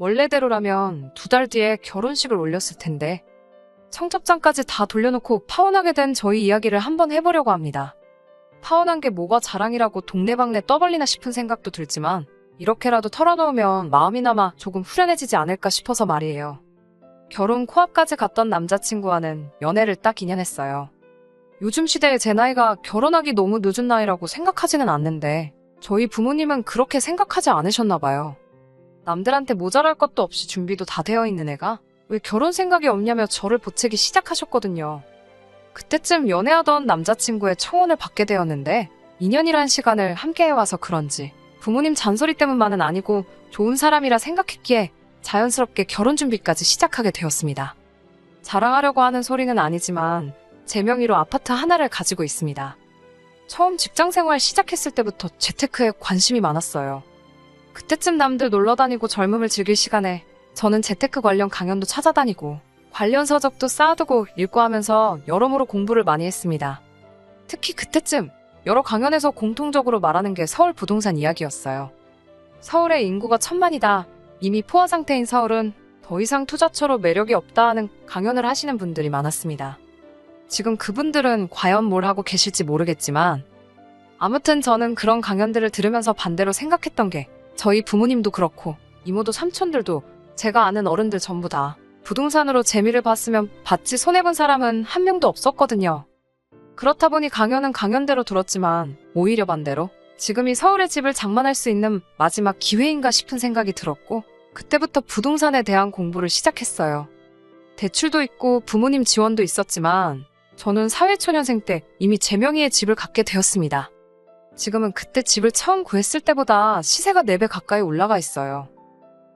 원래대로라면 두 달 뒤에 결혼식을 올렸을 텐데 청첩장까지 다 돌려놓고 파혼하게 된 저희 이야기를 한번 해보려고 합니다. 파혼한 게 뭐가 자랑이라고 동네방네 떠벌리나 싶은 생각도 들지만 이렇게라도 털어놓으면 마음이나마 조금 후련해지지 않을까 싶어서 말이에요. 결혼 코앞까지 갔던 남자친구와는 연애를 딱 2년 했어요. 요즘 시대에 제 나이가 결혼하기 너무 늦은 나이라고 생각하지는 않는데 저희 부모님은 그렇게 생각하지 않으셨나 봐요. 남들한테 모자랄 것도 없이 준비도 다 되어 있는 애가 왜 결혼 생각이 없냐며 저를 보채기 시작하셨거든요. 그때쯤 연애하던 남자친구의 청혼을 받게 되었는데 2년이란 시간을 함께 해와서 그런지 부모님 잔소리 때문만은 아니고 좋은 사람이라 생각했기에 자연스럽게 결혼 준비까지 시작하게 되었습니다. 자랑하려고 하는 소리는 아니지만 제 명의로 아파트 하나를 가지고 있습니다. 처음 직장 생활 시작했을 때부터 재테크에 관심이 많았어요. 그때쯤 남들 놀러 다니고 젊음을 즐길 시간에 저는 재테크 관련 강연도 찾아다니고 관련 서적도 쌓아두고 읽고 하면서 여러모로 공부를 많이 했습니다. 특히 그때쯤 여러 강연에서 공통적으로 말하는 게 서울 부동산 이야기였어요. 서울의 인구가 천만이다. 이미 포화 상태인 서울은 더 이상 투자처로 매력이 없다 하는 강연을 하시는 분들이 많았습니다. 지금 그분들은 과연 뭘 하고 계실지 모르겠지만 아무튼 저는 그런 강연들을 들으면서 반대로 생각했던 게 저희 부모님도 그렇고 이모도 삼촌들도 제가 아는 어른들 전부 다 부동산으로 재미를 봤으면 봤지 손해본 사람은 한 명도 없었거든요. 그렇다 보니 강연은 강연대로 들었지만 오히려 반대로 지금이 서울의 집을 장만할 수 있는 마지막 기회인가 싶은 생각이 들었고 그때부터 부동산에 대한 공부를 시작했어요. 대출도 있고 부모님 지원도 있었지만 저는 사회초년생 때 이미 제 명의의 집을 갖게 되었습니다. 지금은 그때 집을 처음 구했을 때보다 시세가 4배 가까이 올라가 있어요.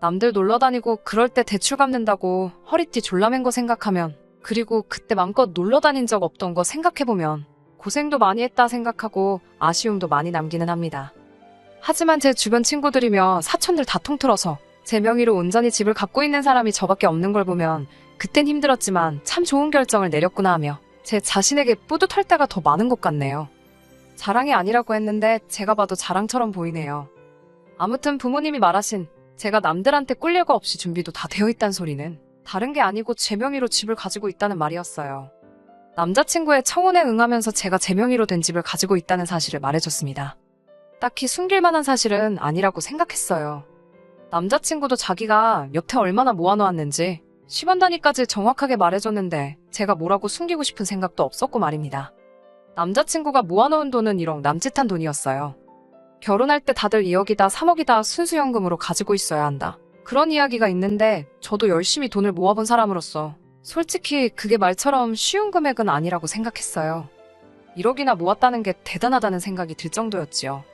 남들 놀러 다니고 그럴 때 대출 갚는다고 허리띠 졸라맨 거 생각하면 그리고 그때 맘껏 놀러 다닌 적 없던 거 생각해보면 고생도 많이 했다 생각하고 아쉬움도 많이 남기는 합니다. 하지만 제 주변 친구들이며 사촌들 다 통틀어서 제 명의로 온전히 집을 갖고 있는 사람이 저밖에 없는 걸 보면 그땐 힘들었지만 참 좋은 결정을 내렸구나 하며 제 자신에게 뿌듯할 때가 더 많은 것 같네요. 자랑이 아니라고 했는데 제가 봐도 자랑처럼 보이네요. 아무튼 부모님이 말하신 제가 남들한테 꿀릴 거 없이 준비도 다 되어 있단 소리는 다른 게 아니고 제 명의로 집을 가지고 있다는 말이었어요. 남자친구의 청혼에 응하면서 제가 제 명의로 된 집을 가지고 있다는 사실을 말해줬습니다. 딱히 숨길 만한 사실은 아니라고 생각했어요. 남자친구도 자기가 여태 얼마나 모아놓았는지 10원 단위까지 정확하게 말해줬는데 제가 뭐라고 숨기고 싶은 생각도 없었고 말입니다. 남자친구가 모아놓은 돈은 1억 남짓한 돈이었어요. 결혼할 때 다들 2억이다 3억이다 순수연금으로 가지고 있어야 한다. 그런 이야기가 있는데 저도 열심히 돈을 모아본 사람으로서 솔직히 그게 말처럼 쉬운 금액은 아니라고 생각했어요. 1억이나 모았다는 게 대단하다는 생각이 들 정도였지요.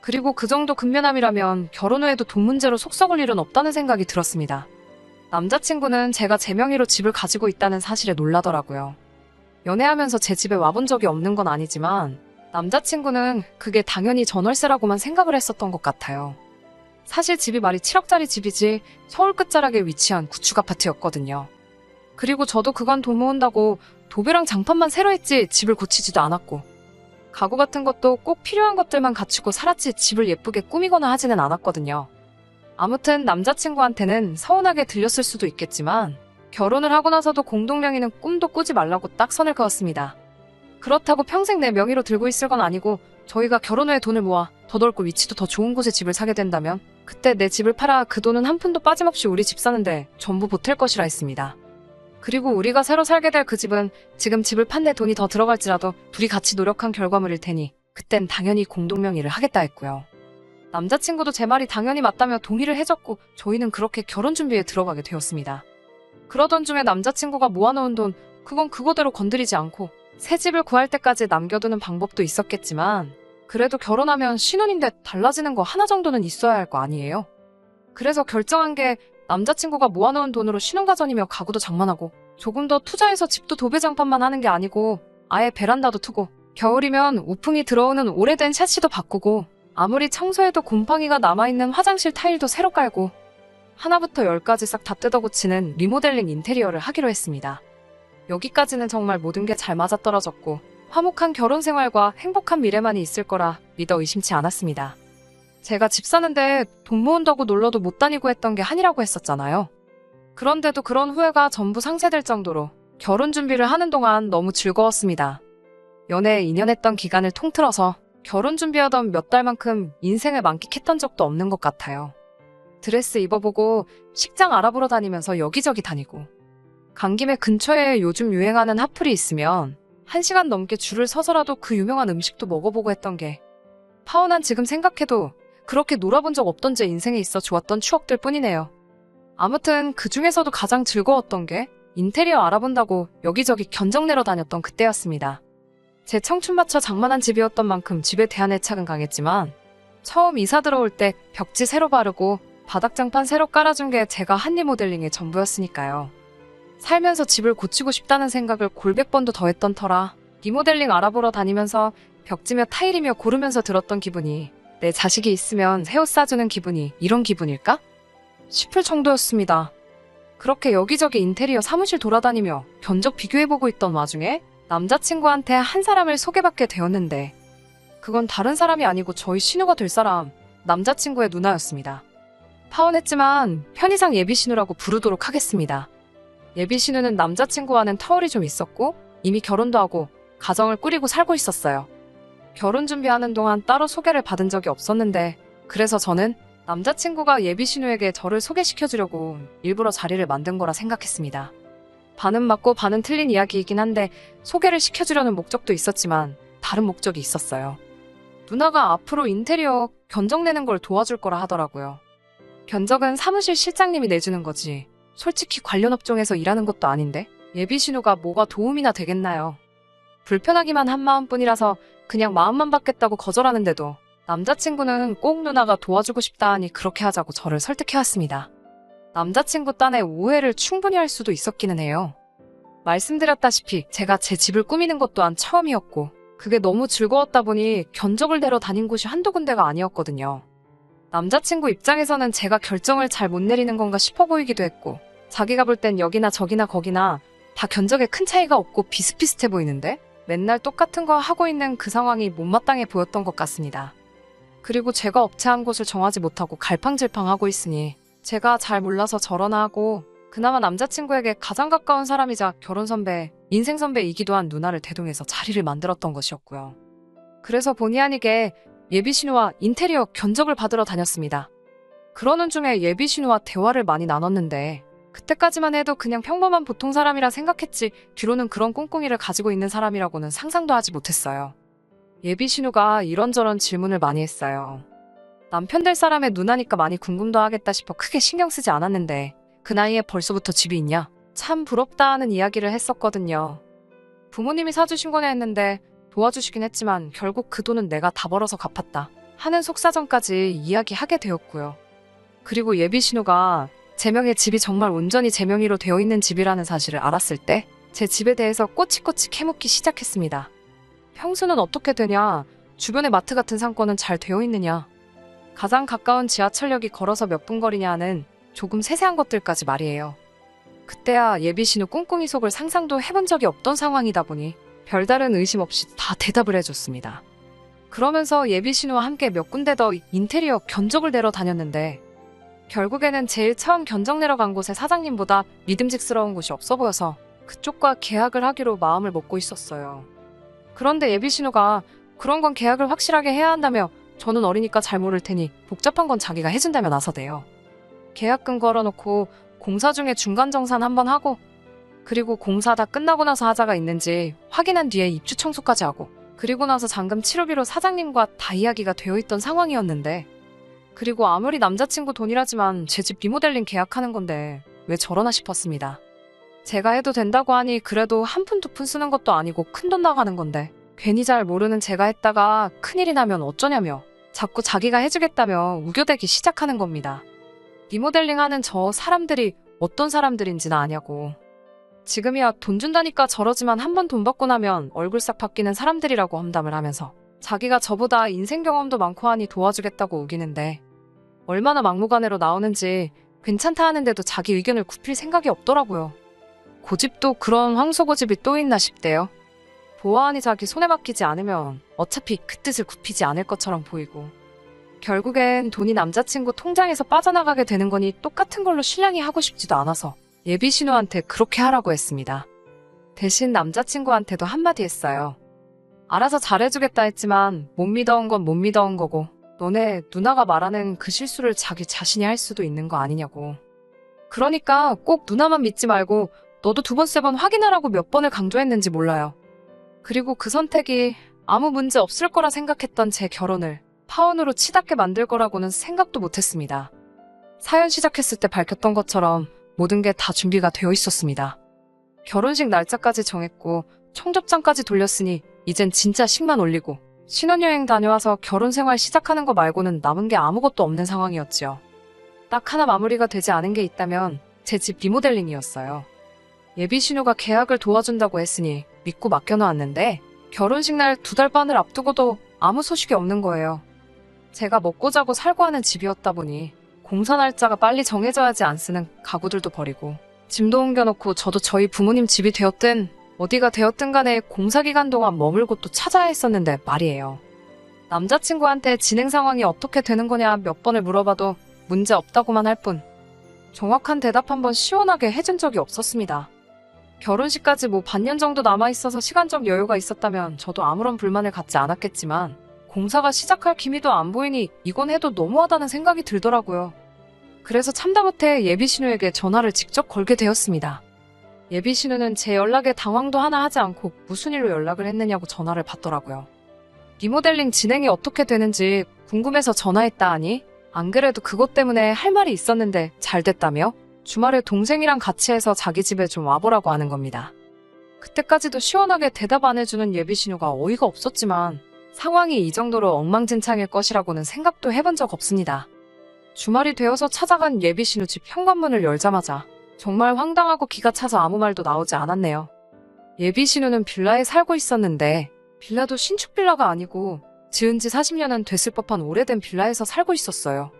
그리고 그 정도 근면함이라면 결혼 후에도 돈 문제로 속 썩을 일은 없다는 생각이 들었습니다. 남자친구는 제가 제 명의로 집을 가지고 있다는 사실에 놀라더라고요. 연애하면서 제 집에 와본 적이 없는 건 아니지만 남자친구는 그게 당연히 전월세라고만 생각을 했었던 것 같아요. 사실 집이 말이 7억짜리 집이지 서울 끝자락에 위치한 구축 아파트였거든요. 그리고 저도 그간 돈 모은다고 도배랑 장판만 새로 했지 집을 고치지도 않았고 가구 같은 것도 꼭 필요한 것들만 갖추고 살았지 집을 예쁘게 꾸미거나 하지는 않았거든요. 아무튼 남자친구한테는 서운하게 들렸을 수도 있겠지만 결혼을 하고 나서도 공동명의는 꿈도 꾸지 말라고 딱 선을 그었습니다. 그렇다고 평생 내 명의로 들고 있을 건 아니고 저희가 결혼 후에 돈을 모아 더 넓고 위치도 더 좋은 곳에 집을 사게 된다면 그때 내 집을 팔아 그 돈은 한 푼도 빠짐없이 우리 집 사는데 전부 보탤 것이라 했습니다. 그리고 우리가 새로 살게 될 그 집은 지금 집을 판데 돈이 더 들어갈지라도 둘이 같이 노력한 결과물일 테니 그땐 당연히 공동명의를 하겠다 했고요. 남자친구도 제 말이 당연히 맞다며 동의를 해줬고 저희는 그렇게 결혼 준비에 들어가게 되었습니다. 그러던 중에 남자친구가 모아놓은 돈 그건 그거대로 건드리지 않고 새 집을 구할 때까지 남겨두는 방법도 있었겠지만 그래도 결혼하면 신혼인데 달라지는 거 하나 정도는 있어야 할 거 아니에요. 그래서 결정한 게 남자친구가 모아놓은 돈으로 신혼가전이며 가구도 장만하고 조금 더 투자해서 집도 도배장판만 하는 게 아니고 아예 베란다도 투고 겨울이면 우풍이 들어오는 오래된 샤시도 바꾸고 아무리 청소해도 곰팡이가 남아있는 화장실 타일도 새로 깔고 하나부터 열까지 싹 다 뜯어 고치는 리모델링 인테리어를 하기로 했습니다. 여기까지는 정말 모든 게 잘 맞아떨어졌고 화목한 결혼 생활과 행복한 미래만이 있을 거라 믿어 의심치 않았습니다. 제가 집 사는데 돈 모은다고 놀러도 못 다니고 했던 게 한이라고 했었잖아요. 그런데도 그런 후회가 전부 상쇄될 정도로 결혼 준비를 하는 동안 너무 즐거웠습니다. 연애에 2년 했던 기간을 통틀어서 결혼 준비하던 몇 달만큼 인생을 만끽했던 적도 없는 것 같아요. 드레스 입어보고 식장 알아보러 다니면서 여기저기 다니고 간 김에 근처에 요즘 유행하는 핫플이 있으면 1시간 넘게 줄을 서서라도 그 유명한 음식도 먹어보고 했던 게 파혼한 지금 생각해도 그렇게 놀아본 적 없던 제 인생에 있어 좋았던 추억들 뿐이네요. 아무튼 그 중에서도 가장 즐거웠던 게 인테리어 알아본다고 여기저기 견적 내러 다녔던 그때였습니다. 제 청춘 맞춰 장만한 집이었던 만큼 집에 대한 애착은 강했지만 처음 이사 들어올 때 벽지 새로 바르고 바닥장판 새로 깔아준 게 제가 한리 모델링의 전부였으니까요. 살면서 집을 고치고 싶다는 생각을 골백 번도 더 했던 터라 리모델링 알아보러 다니면서 벽지며 타일이며 고르면서 들었던 기분이 내 자식이 있으면 새 옷 사주는 기분이 이런 기분일까? 싶을 정도였습니다. 그렇게 여기저기 인테리어 사무실 돌아다니며 견적 비교해보고 있던 와중에 남자친구한테 한 사람을 소개받게 되었는데 그건 다른 사람이 아니고 저희 신우가 될 사람 남자친구의 누나였습니다. 파혼했지만 편의상 예비 신우라고 부르도록 하겠습니다. 예비 신우는 남자친구와는 터울이 좀 있었고 이미 결혼도 하고 가정을 꾸리고 살고 있었어요. 결혼 준비하는 동안 따로 소개를 받은 적이 없었는데 그래서 저는 남자친구가 예비 신우에게 저를 소개시켜주려고 일부러 자리를 만든 거라 생각했습니다. 반은 맞고 반은 틀린 이야기이긴 한데 소개를 시켜주려는 목적도 있었지만 다른 목적이 있었어요. 누나가 앞으로 인테리어 견적 내는 걸 도와줄 거라 하더라고요. 견적은 사무실 실장님이 내주는 거지. 솔직히 관련 업종에서 일하는 것도 아닌데 예비 신우가 뭐가 도움이나 되겠나요? 불편하기만 한 마음뿐이라서 그냥 마음만 받겠다고 거절하는데도 남자친구는 꼭 누나가 도와주고 싶다 하니 그렇게 하자고 저를 설득해왔습니다. 남자친구 딴에 오해를 충분히 할 수도 있었기는 해요. 말씀드렸다시피 제가 제 집을 꾸미는 것 또한 처음이었고 그게 너무 즐거웠다 보니 견적을 내러 다닌 곳이 한두 군데가 아니었거든요. 남자친구 입장에서는 제가 결정을 잘 못 내리는 건가 싶어 보이기도 했고 자기가 볼 땐 여기나 저기나 거기나 다 견적에 큰 차이가 없고 비슷비슷해 보이는데 맨날 똑같은 거 하고 있는 그 상황이 못마땅해 보였던 것 같습니다. 그리고 제가 업체 한 곳을 정하지 못하고 갈팡질팡하고 있으니 제가 잘 몰라서 저러나 하고 그나마 남자친구에게 가장 가까운 사람이자 결혼 선배, 인생 선배이기도 한 누나를 대동해서 자리를 만들었던 것이었고요. 그래서 본의 아니게 예비 신우와 인테리어 견적을 받으러 다녔습니다. 그러는 중에 예비 신우와 대화를 많이 나눴는데 그때까지만 해도 그냥 평범한 보통 사람이라 생각했지 뒤로는 그런 꿍꿍이를 가지고 있는 사람이라고는 상상도 하지 못했어요. 예비 신우가 이런저런 질문을 많이 했어요. 남편 될 사람의 누나니까 많이 궁금도 하겠다 싶어 크게 신경 쓰지 않았는데 그 나이에 벌써부터 집이 있냐? 참 부럽다 하는 이야기를 했었거든요. 부모님이 사주신 거네 했는데 도와주시긴 했지만 결국 그 돈은 내가 다 벌어서 갚았다 하는 속사정까지 이야기하게 되었고요. 그리고 예비 신우가 제 명의 집이 정말 온전히 제 명의로 되어 있는 집이라는 사실을 알았을 때 제 집에 대해서 꼬치꼬치 캐묻기 시작했습니다. 평수는 어떻게 되냐? 주변에 마트 같은 상권은 잘 되어 있느냐? 가장 가까운 지하철역이 걸어서 몇 분 거리냐 하는 조금 세세한 것들까지 말이에요. 그때야 예비 신우 꿍꿍이 속을 상상도 해본 적이 없던 상황이다 보니 별다른 의심 없이 다 대답을 해줬습니다. 그러면서 예비 신우와 함께 몇 군데 더 인테리어 견적을 내러 다녔는데 결국에는 제일 처음 견적 내러 간 곳의 사장님보다 믿음직스러운 곳이 없어 보여서 그쪽과 계약을 하기로 마음을 먹고 있었어요. 그런데 예비 신우가 그런 건 계약을 확실하게 해야 한다며 저는 어리니까 잘 모를 테니 복잡한 건 자기가 해준다며 나서대요. 계약금 걸어놓고 공사 중에 중간 정산 한번 하고 그리고 공사 다 끝나고 나서 하자가 있는지 확인한 뒤에 입주 청소까지 하고 그리고 나서 잔금 치료비로 사장님과 다 이야기가 되어 있던 상황이었는데 그리고 아무리 남자친구 돈이라지만 제 집 리모델링 계약하는 건데 왜 저러나 싶었습니다. 제가 해도 된다고 하니 그래도 한 푼 두 푼 쓰는 것도 아니고 큰 돈 나가는 건데 괜히 잘 모르는 제가 했다가 큰일이 나면 어쩌냐며 자꾸 자기가 해주겠다며 우겨대기 시작하는 겁니다. 리모델링 하는 저 사람들이 어떤 사람들인지는 아냐고. 지금이야 돈 준다니까 저러지만 한 번 돈 받고 나면 얼굴 싹 바뀌는 사람들이라고 험담을 하면서 자기가 저보다 인생 경험도 많고 하니 도와주겠다고 우기는데 얼마나 막무가내로 나오는지 괜찮다 하는데도 자기 의견을 굽힐 생각이 없더라고요. 고집도 그런 황소고집이 또 있나 싶대요. 보아하니 자기 손에 맡기지 않으면 어차피 그 뜻을 굽히지 않을 것처럼 보이고 결국엔 돈이 남자친구 통장에서 빠져나가게 되는 거니 똑같은 걸로 신랑이 하고 싶지도 않아서 예비 신우한테 그렇게 하라고 했습니다. 대신 남자친구한테도 한마디 했어요. 알아서 잘해주겠다 했지만 못 믿어온 건 못 믿어온 거고 너네 누나가 말하는 그 실수를 자기 자신이 할 수도 있는 거 아니냐고. 그러니까 꼭 누나만 믿지 말고 너도 두 번 세 번 확인하라고 몇 번을 강조했는지 몰라요. 그리고 그 선택이 아무 문제 없을 거라 생각했던 제 결혼을 파혼으로 치닫게 만들 거라고는 생각도 못했습니다. 사연 시작했을 때 밝혔던 것처럼 모든 게 다 준비가 되어 있었습니다. 결혼식 날짜까지 정했고 청접장까지 돌렸으니 이젠 진짜 식만 올리고 신혼여행 다녀와서 결혼 생활 시작하는 거 말고는 남은 게 아무것도 없는 상황이었지요. 딱 하나 마무리가 되지 않은 게 있다면 제 집 리모델링이었어요. 예비 신우가 계약을 도와준다고 했으니 믿고 맡겨놓았는데 결혼식 날 두 달 반을 앞두고도 아무 소식이 없는 거예요. 제가 먹고 자고 살고 하는 집이었다 보니 공사 날짜가 빨리 정해져야지 안 쓰는 가구들도 버리고 짐도 옮겨놓고 저도 저희 부모님 집이 되었든 어디가 되었든 간에 공사 기간 동안 머물고 또 찾아야 했었는데 말이에요. 남자친구한테 진행 상황이 어떻게 되는 거냐 몇 번을 물어봐도 문제 없다고만 할 뿐. 정확한 대답 한번 시원하게 해준 적이 없었습니다. 결혼식까지 뭐 반년 정도 남아있어서 시간적 여유가 있었다면 저도 아무런 불만을 갖지 않았겠지만 공사가 시작할 기미도 안 보이니 이건 해도 너무하다는 생각이 들더라고요. 그래서 참다 못해 예비 신우에게 전화를 직접 걸게 되었습니다. 예비 신우는 제 연락에 당황도 하나 하지 않고 무슨 일로 연락을 했느냐고 전화를 받더라고요. 리모델링 진행이 어떻게 되는지 궁금해서 전화했다 하니 안 그래도 그것 때문에 할 말이 있었는데 잘 됐다며 주말에 동생이랑 같이 해서 자기 집에 좀 와보라고 하는 겁니다. 그때까지도 시원하게 대답 안 해주는 예비 신우가 어이가 없었지만 상황이 이 정도로 엉망진창일 것이라고는 생각도 해본 적 없습니다. 주말이 되어서 찾아간 예비 신우 집 현관문을 열자마자 정말 황당하고 기가 차서 아무 말도 나오지 않았네요. 예비 신우는 빌라에 살고 있었는데 빌라도 신축 빌라가 아니고 지은 지 40년은 됐을 법한 오래된 빌라에서 살고 있었어요.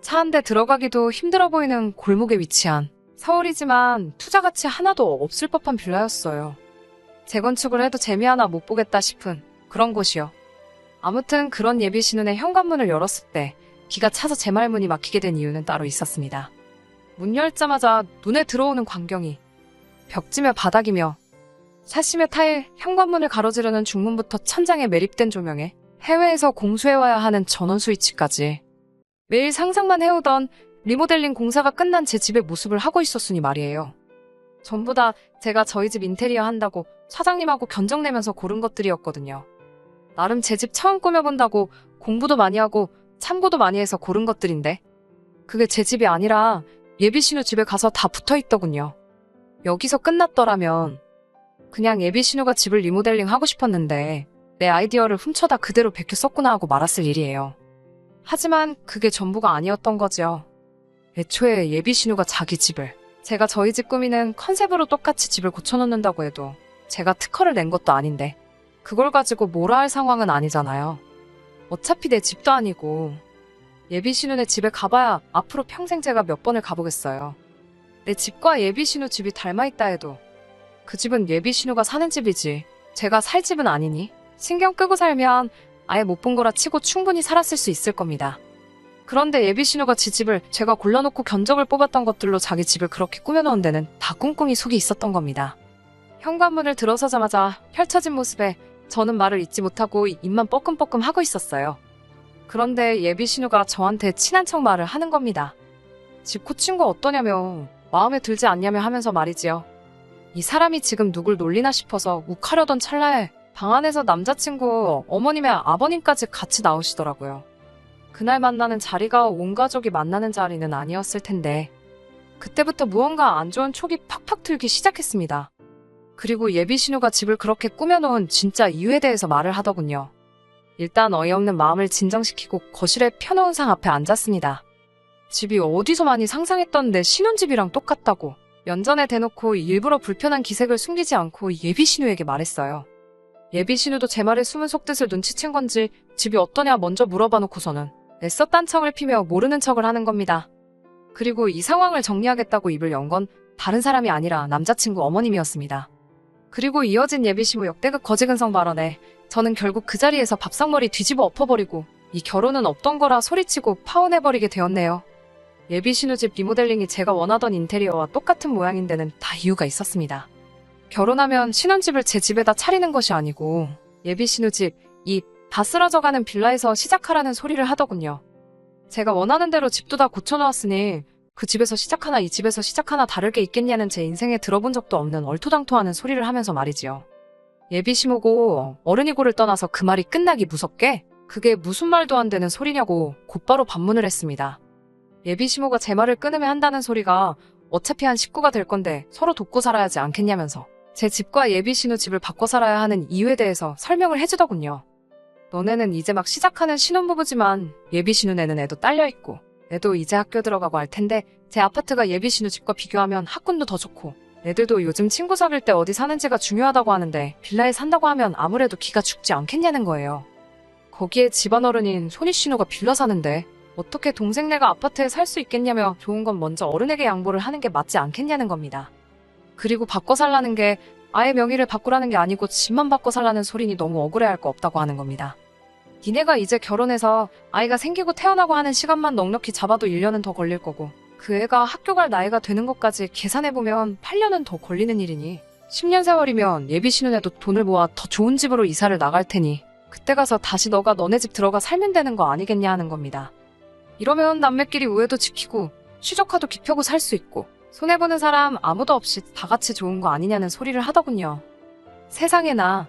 차 한 대 들어가기도 힘들어 보이는 골목에 위치한 서울이지만 투자 가치 하나도 없을 법한 빌라였어요. 재건축을 해도 재미 하나 못 보겠다 싶은 그런 곳이요. 아무튼 그런 예비 신혼의 현관문을 열었을 때 기가 차서 제 말문이 막히게 된 이유는 따로 있었습니다. 문 열자마자 눈에 들어오는 광경이 벽지며 바닥이며 사심의 타일 현관문을 가로지르는 중문부터 천장에 매립된 조명에 해외에서 공수해와야 하는 전원 스위치까지 매일 상상만 해오던 리모델링 공사가 끝난 제 집의 모습을 하고 있었으니 말이에요. 전부 다 제가 저희 집 인테리어 한다고 사장님하고 견적내면서 고른 것들이었거든요. 나름 제 집 처음 꾸며본다고 공부도 많이 하고 참고도 많이 해서 고른 것들인데 그게 제 집이 아니라 예비 신우 집에 가서 다 붙어 있더군요. 여기서 끝났더라면 그냥 예비 신우가 집을 리모델링 하고 싶었는데 내 아이디어를 훔쳐다 그대로 베껴 썼구나 하고 말았을 일이에요. 하지만 그게 전부가 아니었던 거죠. 애초에 예비 신우가 자기 집을 제가 저희 집 꾸미는 컨셉으로 똑같이 집을 고쳐놓는다고 해도 제가 특허를 낸 것도 아닌데 그걸 가지고 뭐라 할 상황은 아니잖아요. 어차피 내 집도 아니고 예비 신우네 집에 가봐야 앞으로 평생 제가 몇 번을 가보겠어요. 내 집과 예비 신우 집이 닮아있다 해도 그 집은 예비 신우가 사는 집이지 제가 살 집은 아니니 신경 끄고 살면 아예 못 본 거라 치고 충분히 살았을 수 있을 겁니다. 그런데 예비 신우가 지 집을 제가 골라놓고 견적을 뽑았던 것들로 자기 집을 그렇게 꾸며놓은 데는 다 꿍꿍이 속이 있었던 겁니다. 현관문을 들어서자마자 펼쳐진 모습에 저는 말을 잇지 못하고 입만 뻐끔뻐끔 하고 있었어요. 그런데 예비 신우가 저한테 친한 척 말을 하는 겁니다. 집 고친 거 어떠냐며 마음에 들지 않냐며 하면서 말이지요. 이 사람이 지금 누굴 놀리나 싶어서 욱하려던 찰나에 방 안에서 남자친구 어머님의 아버님까지 같이 나오시더라고요. 그날 만나는 자리가 온 가족이 만나는 자리는 아니었을 텐데 그때부터 무언가 안 좋은 촉이 팍팍 들기 시작했습니다. 그리고 예비 신우가 집을 그렇게 꾸며놓은 진짜 이유에 대해서 말을 하더군요. 일단 어이없는 마음을 진정시키고 거실에 펴놓은 상 앞에 앉았습니다. 집이 어디서 많이 상상했던 내 신혼집이랑 똑같다고 면전에 대놓고 일부러 불편한 기색을 숨기지 않고 예비 신우에게 말했어요. 예비 신우도 제 말에 숨은 속뜻을 눈치챈 건지 집이 어떠냐 먼저 물어봐 놓고서는 애써 딴청을 피며 모르는 척을 하는 겁니다. 그리고 이 상황을 정리하겠다고 입을 연 건 다른 사람이 아니라 남자친구 어머님이었습니다. 그리고 이어진 예비신우 역대급 거지근성 발언에 저는 결국 그 자리에서 밥상머리 뒤집어 엎어버리고 이 결혼은 없던 거라 소리치고 파혼해버리게 되었네요. 예비 신우집 리모델링이 제가 원하던 인테리어와 똑같은 모양인 데는 다 이유가 있었습니다. 결혼하면 신혼집을 제 집에다 차리는 것이 아니고 예비 신우집, 이 다 쓰러져가는 빌라에서 시작하라는 소리를 하더군요. 제가 원하는 대로 집도 다 고쳐놓았으니 그 집에서 시작하나 이 집에서 시작하나 다를 게 있겠냐는 제 인생에 들어본 적도 없는 얼토당토하는 소리를 하면서 말이지요. 예비 시모고 어른이고를 떠나서 그 말이 끝나기 무섭게 그게 무슨 말도 안 되는 소리냐고 곧바로 반문을 했습니다. 예비 시모가 제 말을 끊으면 한다는 소리가 어차피 한 식구가 될 건데 서로 돕고 살아야지 않겠냐면서 제 집과 예비 신우 집을 바꿔 살아야 하는 이유에 대해서 설명을 해주더군요. 너네는 이제 막 시작하는 신혼부부지만 예비 신우네는 애도 딸려 있고 애도 이제 학교 들어가고 할 텐데 제 아파트가 예비 신우 집과 비교하면 학군도 더 좋고 애들도 요즘 친구 사귈 때 어디 사는지가 중요하다고 하는데 빌라에 산다고 하면 아무래도 기가 죽지 않겠냐는 거예요. 거기에 집안 어른인 손희 신우가 빌라 사는데 어떻게 동생네가 아파트에 살 수 있겠냐며 좋은 건 먼저 어른에게 양보를 하는 게 맞지 않겠냐는 겁니다. 그리고 바꿔 살라는 게 아예 명의를 바꾸라는 게 아니고 집만 바꿔 살라는 소리니 너무 억울해할 거 없다고 하는 겁니다. 니네가 이제 결혼해서 아이가 생기고 태어나고 하는 시간만 넉넉히 잡아도 1년은 더 걸릴 거고 그 애가 학교 갈 나이가 되는 것까지 계산해보면 8년은 더 걸리는 일이니 10년 세월이면 예비 신혼에도 돈을 모아 더 좋은 집으로 이사를 나갈 테니 그때 가서 다시 너가 너네 집 들어가 살면 되는 거 아니겠냐 하는 겁니다. 이러면 남매끼리 우애도 지키고 취조카도 기펴고 살 수 있고 손해보는 사람 아무도 없이 다 같이 좋은 거 아니냐는 소리를 하더군요. 세상에나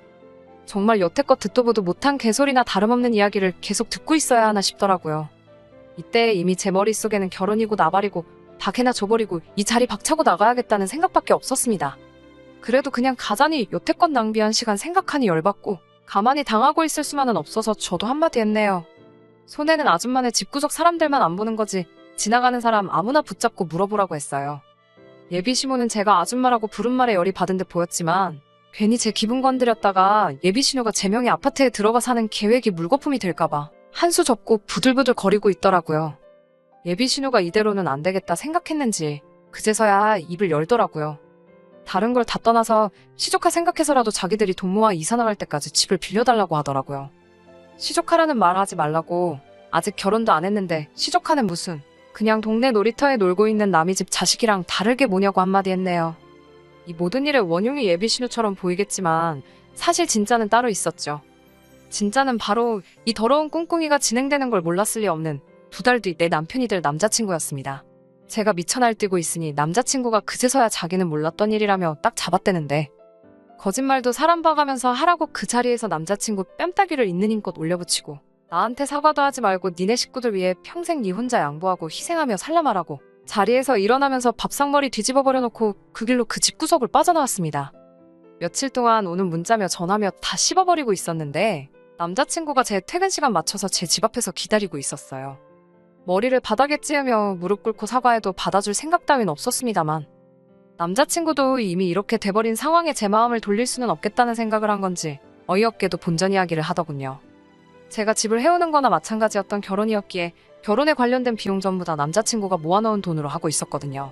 정말 여태껏 듣도 보도 못한 개소리나 다름없는 이야기를 계속 듣고 있어야 하나 싶더라고요. 이때 이미 제 머릿속에는 결혼이고 나발이고 다 개나 줘버리고 이 자리 박차고 나가야겠다는 생각밖에 없었습니다. 그래도 그냥 가자니 여태껏 낭비한 시간 생각하니 열받고 가만히 당하고 있을 수만은 없어서 저도 한마디 했네요. 손해는 아줌마네 집구석 사람들만 안 보는 거지 지나가는 사람 아무나 붙잡고 물어보라고 했어요. 예비 시모는 제가 아줌마라고 부른 말에 열이 받은 듯 보였지만 괜히 제 기분 건드렸다가 예비 신우가 제 명의 아파트에 들어가 사는 계획이 물거품이 될까봐 한수 접고 부들부들 거리고 있더라고요. 예비 신우가 이대로는 안 되겠다 생각했는지 그제서야 입을 열더라고요. 다른 걸 다 떠나서 시조카 생각해서라도 자기들이 돈 모아 이사 나갈 때까지 집을 빌려달라고 하더라고요. 시조카라는 말 하지 말라고 아직 결혼도 안 했는데 시조카는 무슨 그냥 동네 놀이터에 놀고 있는 남의 집 자식이랑 다르게 뭐냐고 한마디 했네요. 이 모든 일의 원흉이 예비 신우처럼 보이겠지만 사실 진짜는 따로 있었죠. 진짜는 바로 이 더러운 꿍꿍이가 진행되는 걸 몰랐을 리 없는 두 달 뒤 내 남편이 될 남자친구였습니다. 제가 미쳐 날뛰고 있으니 남자친구가 그제서야 자기는 몰랐던 일이라며 딱 잡아대는데 거짓말도 사람 봐가면서 하라고 그 자리에서 남자친구 뺨따기를 있는 힘껏 올려붙이고 나한테 사과도 하지 말고 니네 식구들 위해 평생 니 혼자 양보하고 희생하며 살라 말하고 자리에서 일어나면서 밥상머리 뒤집어 버려놓고 그 길로 그 집 구석을 빠져나왔습니다. 며칠 동안 오는 문자며 전화며 다 씹어버리고 있었는데 남자친구가 제 퇴근 시간 맞춰서 제 집 앞에서 기다리고 있었어요. 머리를 바닥에 찌으며 무릎 꿇고 사과해도 받아줄 생각 따윈 없었습니다만 남자친구도 이미 이렇게 돼버린 상황에 제 마음을 돌릴 수는 없겠다는 생각을 한 건지 어이없게도 본전 이야기를 하더군요. 제가 집을 해오는 거나 마찬가지였던 결혼이었기에 결혼에 관련된 비용 전부 다 남자친구가 모아놓은 돈으로 하고 있었거든요.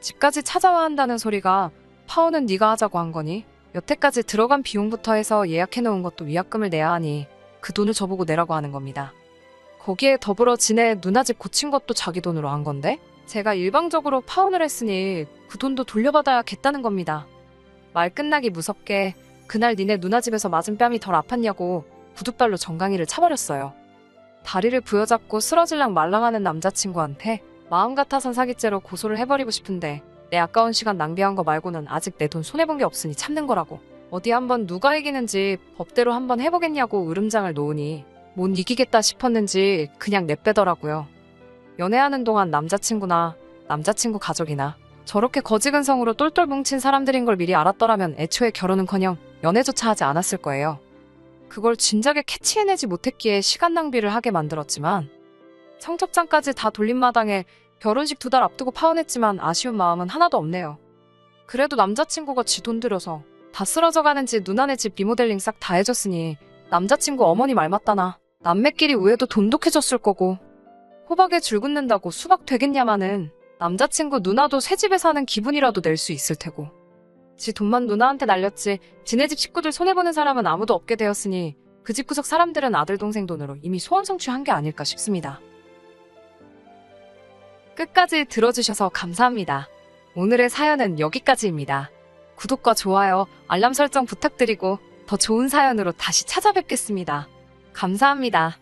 집까지 찾아와 한다는 소리가 파혼은 네가 하자고 한 거니? 여태까지 들어간 비용부터 해서 예약해놓은 것도 위약금을 내야 하니 그 돈을 저보고 내라고 하는 겁니다. 거기에 더불어 지네 누나 집 고친 것도 자기 돈으로 한 건데 제가 일방적으로 파혼을 했으니 그 돈도 돌려받아야겠다는 겁니다. 말 끝나기 무섭게 그날 니네 누나 집에서 맞은 뺨이 덜 아팠냐고 구둣발로 정강이를 차버렸어요. 다리를 부여잡고 쓰러질랑 말랑하는 남자친구한테 마음 같아선 사기죄로 고소를 해버리고 싶은데 내 아까운 시간 낭비한 거 말고는 아직 내 돈 손해본 게 없으니 참는 거라고. 어디 한번 누가 이기는지 법대로 한번 해보겠냐고 으름장을 놓으니 못 이기겠다 싶었는지 그냥 내빼더라고요. 연애하는 동안 남자친구나 남자친구 가족이나 저렇게 거지근성으로 똘똘 뭉친 사람들인 걸 미리 알았더라면 애초에 결혼은커녕 연애조차 하지 않았을 거예요. 그걸 진작에 캐치해내지 못했기에 시간 낭비를 하게 만들었지만 청첩장까지 다 돌린 마당에 결혼식 두 달 앞두고 파혼했지만 아쉬운 마음은 하나도 없네요. 그래도 남자친구가 지 돈 들여서 다 쓰러져 가는지 누나네 집 리모델링 싹 다 해줬으니 남자친구 어머니 말 맞다나? 남매끼리 우애도 돈독해졌을 거고. 호박에 줄 긋는다고 수박 되겠냐마는 남자친구 누나도 새 집에 사는 기분이라도 낼 수 있을 테고 지 돈만 누나한테 날렸지 지네 집 식구들 손해보는 사람은 아무도 없게 되었으니 그 집 구석 사람들은 아들 동생 돈으로 이미 소원 성취한 게 아닐까 싶습니다. 끝까지 들어주셔서 감사합니다. 오늘의 사연은 여기까지입니다. 구독과 좋아요, 알람 설정 부탁드리고 더 좋은 사연으로 다시 찾아뵙겠습니다. 감사합니다.